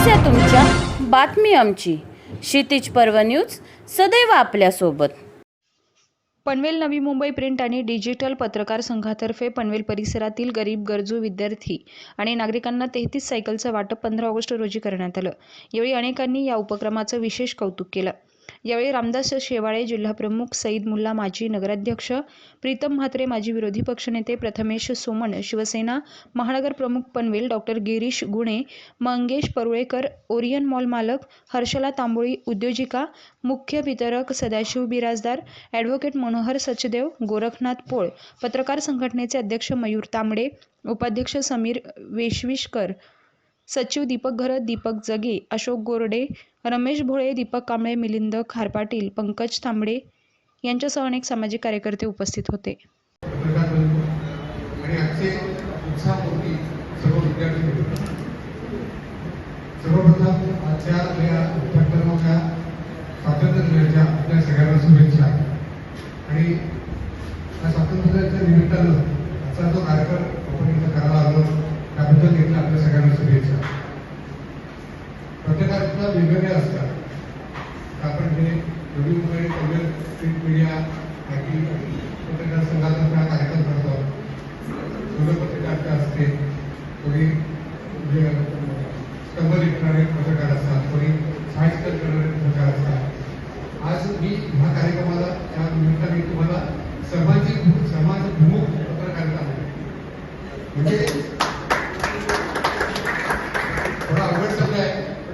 समस्या तुमच्या बातमी आमची. क्षितिज पर्व न्यूज सदैव आपल्यासोबत. पनवेल नवी मुंबई प्रिंट आणि डिजिटल पत्रकार संघातर्फे पनवेल परिसरातील गरीब गरजू विद्यार्थी आणि नागरिकांना तेहतीस सायकलचं वाटप पंधरा ऑगस्ट रोजी करण्यात आलं. यावेळी अनेकांनी या उपक्रमाचं विशेष कौतुक केलं. यावेळी रामदास शेवाळे जिल्हाप्रमुख सईद मुल्ला माजी नगराध्यक्ष प्रीतम म्हात्रे माजी विरोधी पक्षनेते प्रथमेश सोमण शिवसेना महानगर प्रमुख पनवेल डॉक्टर गिरीश गुणे मंगेश परुळेकर ओरियन मॉल मालक हर्षला तांबोळी उद्योजिका मुख्य वितरक सदाशिव बिराजदार ॲडव्होकेट मनोहर सचदेव गोरखनाथ पोळ पत्रकार संघटनेचे अध्यक्ष मयूर तांबडे उपाध्यक्ष समीर वेशविशकर सचिव दीपक घरत दीपक जगे अशोक गोरडे रमेश भोळे दीपक कांबळे मिलिंद खारपाटील पंकज तांबडे यांच्यासह अनेक सामाजिक कार्यकर्ते उपस्थित होते. होते. सर्वप्रथम आजच्या या उपक्रमाच्या स्वातंत्र्य दिनाच्या आपल्या सगळ्यांना शुभेच्छा. आणि या स्वातंत्र्य दिनाच्या निमित्तानं आजचा जो कार्यक्रम आपण इथं करायला आलो त्याबद्दल देखील आपल्या सगळ्यांना शुभेच्छा. पत्रकारिता वेगवेगळ्या असतात. आपण हे नवी मुंबई पनवेल प्रिंट मीडिया बाकी पत्रकार संघाचा कार्यक्रम करतो मुलं पत्रकारिता असते कोणी म्हणजे स्तंभ लिखणारे पत्रकार असतात कोणी साहित्य करणारे पत्रकार असतात. आज मी ह्या कार्यक्रमाला त्या निमित्ताने तुम्हाला समाजिक समाजभिमुख पत्रकारिता म्हणजे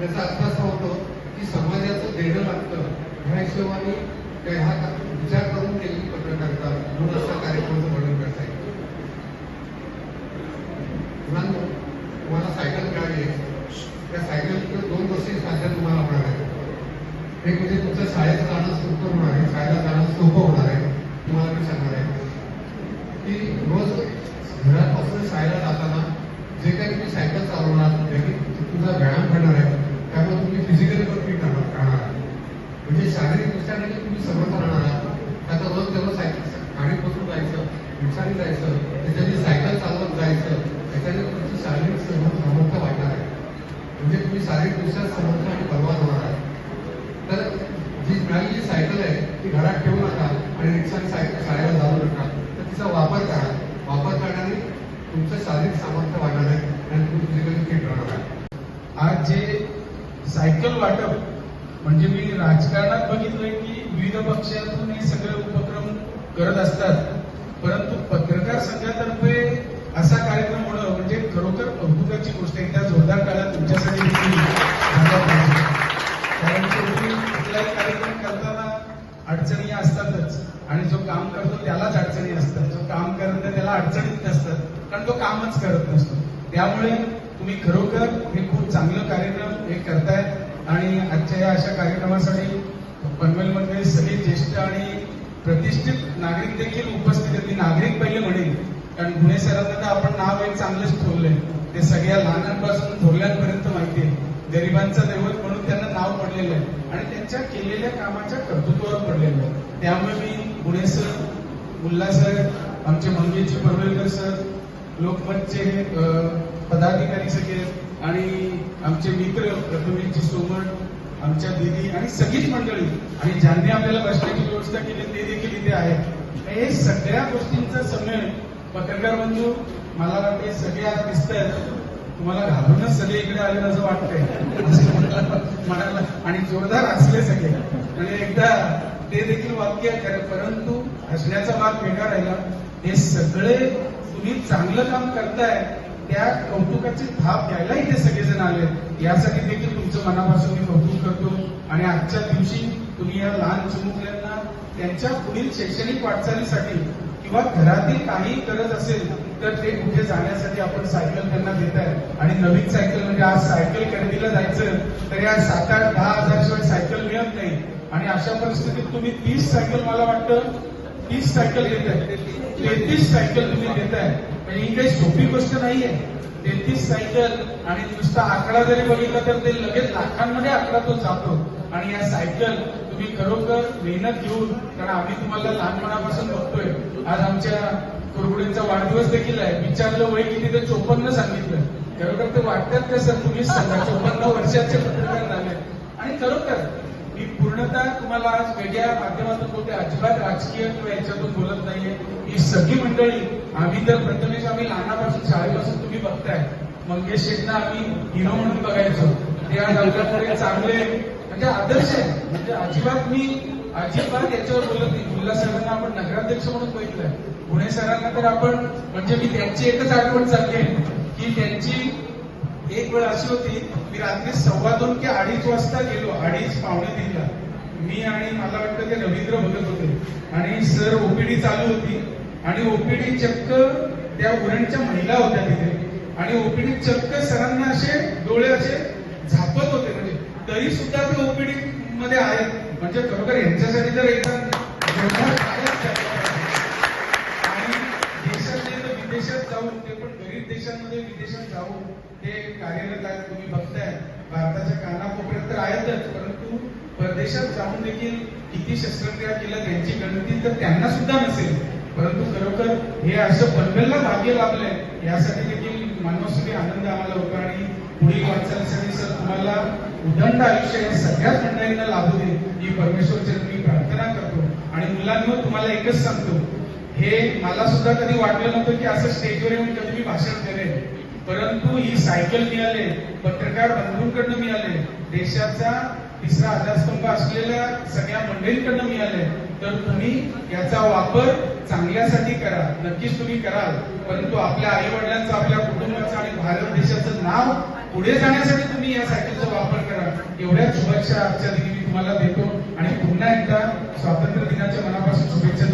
त्याचा अर्थ असा होतो की समाजाचं देणं लागतं. ह्या हिशोबाने हा विचार करून केलेली पत्रकारिता म्हणून अशा कार्यक्रमाचं वर्णन करता येईल. मुलांनो तुम्हाला सायकल मिळाली आहे. त्या सायकलचं दोन गोष्टी साध्या तुम्हाला होणार आहे. एक म्हणजे तुमचं शाळेत जाणं सोपं होणार आहे शाळेला जाणं सोपं होणार आहे तुम्हाला मी सांगणार आहे. की रोज घरापासून शाळेला जाताना जे काही तुम्ही सायकल चालवणार तुझा काही तुमचा व्यायाम करणार आहे त्यामुळे तुम्ही फिजिकली पण फिट राहणार राहणार आहे. म्हणजे शारीरिक दृष्ट्या देखील तुम्ही समर्थ राहणार आहात. आता रोज तेव्हा सायकल. गाडीत बसून जायचं रिक्षाने जायचं त्याच्याने सायकल चालवत जायचं त्याच्याने तुमची शारीरिक समर्थ वाढणार आहे. म्हणजे तुम्ही शारीरिक दृष्ट्या समर्थ आणि बलवान होणार आहे. तर जी मिळालेली सायकल आहे ती घरात ठेवू नका आणि रिक्षाने सायकल शाळेला जाऊ नका. तर तिचा वापर करा. वापर करण्याने तुमचं शारीरिक सामर्थ्य वाढणार आहे आणि तुम्ही फिजिकली फिट राहणार आहे. आज जे सायकल वाटप म्हणजे मी राजकारणात बघितलंय की विविध पक्षातून हे सगळे उपक्रम करत असतात. परंतु पत्रकार संघातर्फे असा कार्यक्रम होणं म्हणजे खरोखर कौतुकाची गोष्ट आहे. त्या जोरदार काळात तुमच्यासाठी कारण तुम्ही कुठलाही कार्यक्रम करताना अडचणी असतातच. आणि जो काम करतो त्यालाच अडचणी असतात. जो काम करत नाही त्याला अडचणीत नसतात. कारण तो कामच करत नसतो. त्यामुळे तुम्ही खरोखर हे खूप चांगलं कार्यक्रम हे करताय आणि आजच्या या अशा कार्यक्रमासाठी पनवेलमध्ये सगळे ज्येष्ठ आणि प्रतिष्ठित नागरिक देखील उपस्थित आहेत. मी नागरिक पहिले म्हणेन कारण पुणे सरांना तर आपण नाव एक चांगलंच ठेवलंय. ते सगळ्या लहानांपासून थोरल्यांपर्यंत माहिती आहे. गरिबांचं दैवत म्हणून त्यांना नाव पडलेलं आहे. आणि त्यांच्या केलेल्या कामाच्या कर्तृत्वावर पडलेलं आहे. त्यामुळे मी पुणे सर मुल्ला सर आमचे मंगेशजी पडवेलकर सर लोकमतचे पदाधिकारी सगळे आणि आमचे मित्र प्रथमेशजी सोमण आमच्या दिदी आणि सगळीच मंडळी. आणि ज्यांनी आपल्याला बसण्याची व्यवस्था केली ते देखील इथे आहेत. हे सगळ्या गोष्टींचा संमेलन पत्रकार बंधू मला वाटते सगळे आज दिसत आहेत. तुम्हाला घालूनच सगळे इकडे आले असं वाटतंय. म्हणाला आणि जोरदार असले सगळे. आणि एकदा ते देखील वाक्य खरं परंतु हसण्याचा भाग वेगळा राहिला. हे सगळे तुम्ही चांगलं काम करताय. त्या कौतुकाची थाप घ्यायला इथे सगळेजण आले. यासाठी देखील तुमचं मनापासून मी कौतुक करतो. आणि आजच्या दिवशी तुम्ही या लहान चिमुकल्यांना त्यांच्या पुढील शैक्षणिक वाटचालीसाठी किंवा घरातील काही गरज असेल तर ते कुठे जाण्यासाठी आपण सायकल त्यांना देत आहे आणि नवीन सायकल म्हणजे आज सायकल खरेदीला जायचं तर या सात आठ दहा हजार शिवाय सायकल मिळत नाही. आणि अशा परिस्थितीत तुम्ही तीस सायकल मला वाटतं तीस सायकल देत आहे तेहतीस सायकल तुम्ही देत आहे म्हणजे ही काही सोपी गोष्ट नाहीये. तेहतीस सायकल आणि नुसता आकडा जरी बघितला तर ते लगेच लाखांमध्ये आकडा तो जातो. आणि या सायकल तुम्ही खरोखर मेहनत घेऊन कारण आम्ही तुम्हाला लहानपणापासून बघतोय. आज आमच्या कुरगुडींचा वाढदिवस देखील आहे. विचारलं वय किती तर चोपन्न सांगितलं. खरोखर ते वाटतात कसं तुम्हीच सांगा? चोपन्न वर्षाचे पत्रकार झाले. आणि खरोखर मी पूर्णतः तुम्हाला आज वेगळ्या माध्यमातून बोलते अजिबात राजकीय किंवा याच्यातून बोलत नाहीये. ही सगळी मंडळी आम्ही तर प्रथमेश आम्ही लहानापासून शाळेपासून तुम्ही बघताय. मंगेश शेठना आम्ही हिरो म्हणून बघायचो. ते आज आपल्याकडे चांगले म्हणजे आदर्श आहे. म्हणजे अजिबात मी अजिबात याच्यावर बोलत नाही. मुल्ला सरांना आपण नगराध्यक्ष म्हणून बघितलंय. पुणे सरांना तर आपण म्हणजे मी त्यांची एकच आठवण चालली की त्यांची एक वेळ अशी होती मी रात्री सव्वा दोन की अडीच वाजता गेलो अडीच पावणे तीनला. मी आणि मला वाटतं ते रवींद्र बघत होते. आणि सर ओपीडी चालू होती. आणि ओपीडी चक्क त्या उरणच्या महिला होत्या तिथे. आणि ओपीडी चक्क सरांना असे डोळे असे झापत होते म्हणजे. तरी सुद्धा ते ओपीडी मध्ये आहेत. म्हणजे खरोखर यांच्यासाठी जर एकदा आणि देशात नाही तर विदेशात जाऊन ते पण गरीब देशांमध्ये विदेशात जाऊन ते कार्यरत आहेत. तुम्ही बघताय भारताच्या कानाकोपऱ्यात तर आहेतच. परंतु परदेशात जाऊन देखील किती शस्त्रक्रिया केल्या त्यांची गणती तर त्यांना सुद्धा नसेल. परंतु खरोखर हे असं पनवेलला भाग्य लाभलंय यासाठी देखील मानवासाठी आनंद आम्हाला होता आणि पुढील वाटचालीसाठी सर तुम्हाला उदंड आयुष्य या सगळ्याच मंडळींना लाभू दे ही परमेश्वरची मी प्रार्थना करतो. आणि मुलांवर तुम्हाला एकच सांगतो हे मला सुद्धा कधी वाटलं नव्हतं की असं स्टेजवर येऊन कधी मी भाषण करेन. परंतु ही सायकल मिळाले पत्रकार बंधूंकडनं मिळाले देशाचा तिसरा आधारस्तंभ असलेल्या सगळ्या मंडळींकडनं मिळाले. तर तुम्ही याचा वापर चांगल्यासाठी करा. नक्कीच तुम्ही कराल. परंतु आपल्या आई वडिलांचं आपल्या कुटुंबाचं आणि भारत देशाचं नाव पुढे जाण्यासाठी तुम्ही या सायकलचा वापर करा. एवढ्या शुभेच्छा आजच्या दिनी मी तुम्हाला देतो. आणि पुन्हा एकदा स्वातंत्र्य दिनाच्या मनापासून शुभेच्छा